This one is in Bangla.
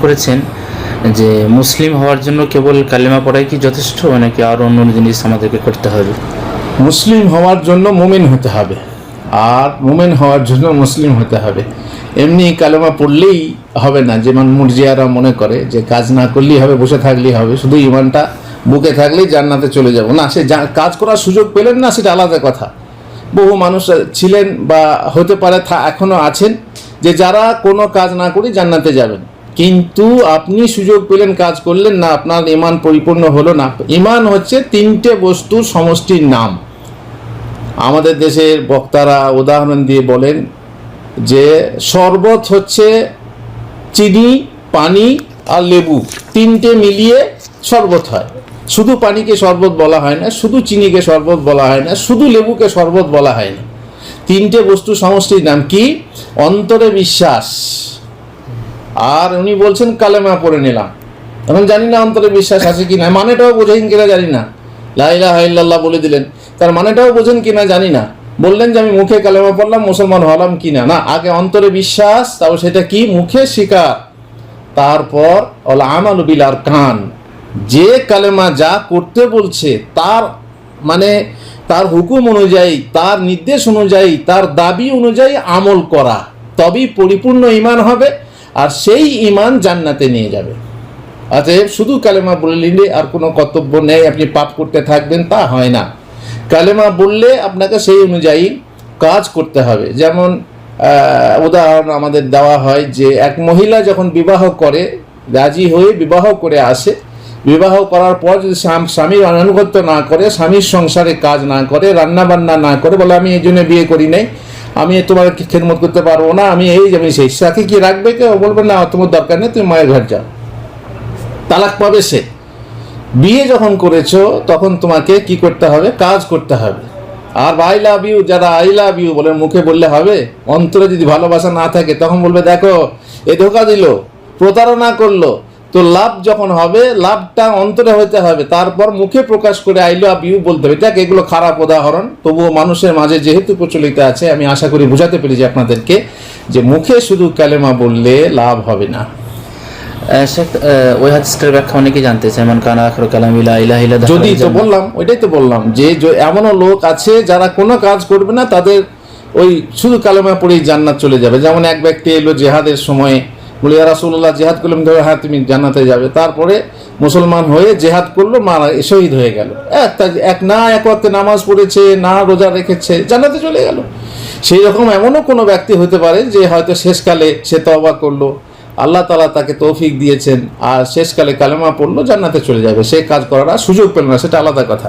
করেছেন যে মুসলিম হওয়ার জন্য কেবল কালিমা পড়াই কি যথেষ্ট, নাকি আরও অন্য অন্য জিনিস আমাদেরকে করতে হবে? মুসলিম হওয়ার জন্য মুমিন হতে হবে, আর মুমিন হওয়ার জন্য মুসলিম হতে হবে। এমনি কালেমা পড়লেই হবে না, যেমন মুরজিয়ারা মনে করে যে কাজ না করলেই হবে, বসে থাকলেই হবে, শুধু ইমানটা বুকে থাকলেই জান্নাতে চলে যাব। না, সে কাজ করার সুযোগ পেলেন না, সেটা আলাদা কথা। বহু মানুষ ছিলেন বা হতে পারে থা- এখনও আছেন যে যারা কোনো কাজ না করে জান্নাতে যাবেন। কিন্তু আপনি সুযোগ পেলেন, কাজ করলেন না, আপনার ইমান পরিপূর্ণ হলো না। ইমান হচ্ছে তিনটে বস্তু সমষ্টির নাম। আমাদের দেশের বক্তারা উদাহরণ দিয়ে বলেন যে শরবত হচ্ছে চিনি, পানি আর লেবু। তিনটে মিলিয়ে শরবত হয়। শুধু পানিকে শরবত বলা হয় না, শুধু চিনিকে শরবত বলা হয় না, শুধু লেবুকে শরবত বলা হয় না। তিনটে বস্তু সমষ্টির নাম কি? অন্তরে বিশ্বাস। আর উনি বলছেন, কালেমা পড়ে নিলাম। এখন জানি না অন্তরে বিশ্বাস আছে কি না মানেটাও বোঝেন কিনা জানি না। লাইলা হাইল্লাহ বলে দিলেন। তার মানেটাও বোঝেন কিনা জানি না। বললেন যে, আমি মুখে কালেমা পড়লাম, মুসলমান হলাম কিনা? না না আগে অন্তরে বিশ্বাস তাও সেটা কি? মুখে স্বীকার তারপর, অল আমাল বিল আর কান যে কালেমা যা করতে বলছে, তার মানে তার হুকুম অনুযায়ী, তার নির্দেশ অনুযায়ী, তার দাবি অনুযায়ী আমল করা। তবেই পরিপূর্ণ ইমান হবে আর সেই ইমান জান্নাতে নিয়ে যাবে। অতএব শুধু কালেমা বললে আর কোনো কর্তব্য নেই, আপনি পাপ করতে থাকবেন, তা হয় না। কালেমা বললে আপনাকে সেই অনুযায়ী কাজ করতে হবে। যেমন উদাহরণ আমাদের দেওয়া হয় যে এক মহিলা যখন বিবাহ করে, রাজি হয়ে বিবাহ করে আসে, বিবাহ করার পর যদি স্বাম- স্বামীর আনুগত্য না করে, স্বামীর সংসারে কাজ না করে রান্না বান্না না করে, বলে আমি এই জন্য বিয়ে করি নাই আমি তোমার খেদমত করতে পারব না? আমি এই আমি সেই সাথে কি রাখবে কেউ? বলবে, না, তোমার দরকার নেই, তুমি মায়ের ঘর যাও। তালাক পাবে সে। বিয়ে যখন করেছ, তখন তোমাকে কি করতে হবে? কাজ করতে হবে। আর আই লাভ ইউ যারা আই লাভ ইউ বলে মুখে বললে হবে, অন্তরে যদি ভালোবাসা না থাকে, তখন বলবে, দেখো, এ ধোকা দিল, প্রতারণা করল তো লাভ যখন হবে লাভটা অন্তরে হতে হবে। তারপর মুখে প্রকাশ করে আই লাভ ইউ বলতে হবে। দেখ এগুলো খারাপ উদাহরণ। তবুও মানুষের মাঝে যেহেতু প্রচলিত আছে আমি আশা করি বোঝাতে পেরেছি আপনাদেরকে যে মুখে শুধু কালেমা বললে লাভ হবে না। শেখ ওই হাদিসটার ব্যাখ্যা অনেকে জানতে চায় মান কানা আখর কালামিলা ইলাহ ইলা যদি তো বললাম ওইটাই তো বললাম যে এমনও লোক আছে যারা কোনো কাজ করবে না তাদের ওই শুধু কালেমা পড়েই জান্নাত চলে যাবে। যেমন এক ব্যক্তি এলো জেহাদের সময় বলে রাসূলুল্লাহ, জেহাদ করলাম ধরে হ্যাঁ তুমি জান্নাতে যাবে। তারপরে মুসলমান হয়ে জেহাদ করল, মারা, শহীদ হয়ে গেল। এক না এক ওয়াক্তে নামাজ পড়েছে, না রোজা রেখেছে, জান্নাতে চলে গেল। সেই রকম এমনও কোনো ব্যক্তি হতে পারে যে হয়তো শেষকালে সে তওবা করল, আল্লাহ তালা তাকে তৌফিক দিয়েছেন, আর শেষকালে কালেমা পড়ল, জান্নাতে চলে যাবে। সে কাজ করার সুযোগ পেল না, সেটা আলাদা কথা।